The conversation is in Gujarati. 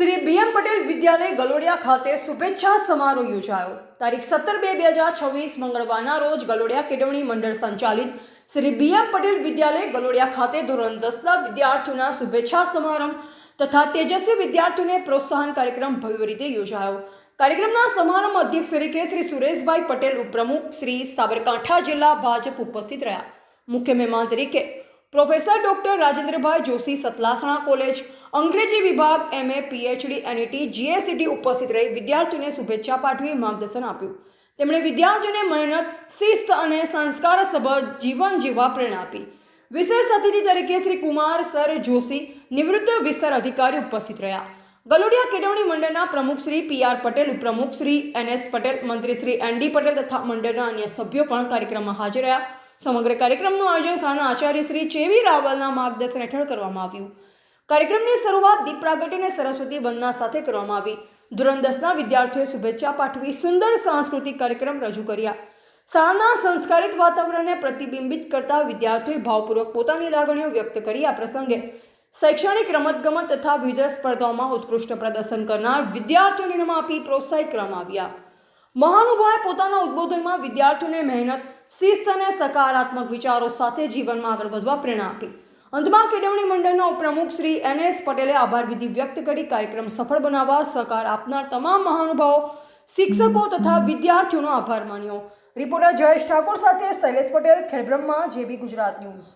શ્રી બીએમ પટેલ વિદ્યાલય ગલોડિયા ખાતે શુભેચ્છા સમારોહ યોજાયો. તારીખ સત્તર બે બે હજાર છવ્વીસ મંગળવારના રોજ ગલોડિયા કેળવણી મંડળ સંચાલિત શ્રી બીએમ પટેલ વિદ્યાલય ગલોડિયા ખાતે ધોરણ દસના વિદ્યાર્થીઓના શુભેચ્છા સમારંભ તથા તેજસ્વી વિદ્યાર્થીઓને પ્રોત્સાહન કાર્યક્રમ ભવ્ય રીતે યોજાયો. કાર્યક્રમના સમારંભ અધ્યક્ષ તરીકે શ્રી સુરેશભાઈ પટેલ ઉપપ્રમુખ શ્રી સાબરકાંઠા જિલ્લા ભાજપ ઉપસ્થિત રહ્યા. મુખ્ય મહેમાન તરીકે professor doctor Rajendrabhai Joshi Satlasana college, અંગ્રેજી વિભાગ એમએ પીએચડી એનઈટી જીએસીટી ઉપસ્થિત રહી વિદ્યાર્થીઓને શુભેચ્છા પાઠવી માર્ગદર્શન આપ્યું. તેમણે વિદ્યાર્થીઓને મહેનત, શિસ્ત અને સંસ્કારસભર જીવન જીવવા પ્રેરણા આપી. વિશેષ અતિથિ તરીકે શ્રી કુમાર, સર જોશી, નિવૃત્ત વિસ્તર અધિકારી ઉપસ્થિત રહ્યા. ગલોડિયા કેળવણી મંડળના પ્રમુખ શ્રી પી આર પટેલ, ઉપપ્રમુખ શ્રી એન એસ પટેલ, મંત્રી શ્રી એન ડી પટેલ તથા મંડળના અન્ય સભ્યો પણ કાર્યક્રમમાં હાજર રહ્યા. સમગ્ર કાર્યક્રમનું આયોજન શાળાના આચાર્ય શ્રી ચેવી રાવલના માર્ગદર્શન હેઠળ કરવામાં આવ્યું. કાર્યક્રમની શરૂઆત દીપ પ્રાગટ્ય અને સરસ્વતી વંદના સાથે કરવામાં આવી. ધોરણ દસના વિદ્યાર્થીઓએ શુભેચ્છા પાઠવી સુંદર સાંસ્કૃતિક કાર્યક્રમ રજૂ કર્યા. શાળાના સંસ્કારિત વાતાવરણને પ્રતિબિંબિત કરતા વિદ્યાર્થીઓએ ભાવપૂર્વક પોતાની લાગણીઓ વ્યક્ત કરી આ પ્રસંગે શૈક્ષણિક રમતગમત તથા વિવિધ સ્પર્ધાઓમાં ઉત્કૃષ્ટ પ્રદર્શન કરનાર વિદ્યાર્થીઓને આપી પ્રોત્સાહિત કરવામાં આવ્યા. મહાનુભાવે પોતાના ઉદ્બોધનમાં વિદ્યાર્થીઓને મહેનત શિસ્ત અને સકારાત્મક વિચારો સાથે જીવનમાં આગળ વધવા પ્રેરણા આપી. અંતમાં કેળવણી મંડળના ઉપપ્રમુખ શ્રી એન એસ પટેલે આભાર વિધિ વ્યક્ત કરી કાર્યક્રમ સફળ બનાવવા સહકાર આપનાર તમામ મહાનુભાવો, શિક્ષકો તથા વિદ્યાર્થીઓનો આભાર માન્યો. રિપોર્ટર જયેશ ઠાકોર સાથે શૈલેષ પટેલ, ખેડબ્રહ્મા, જેબી ગુજરાત ન્યૂઝ.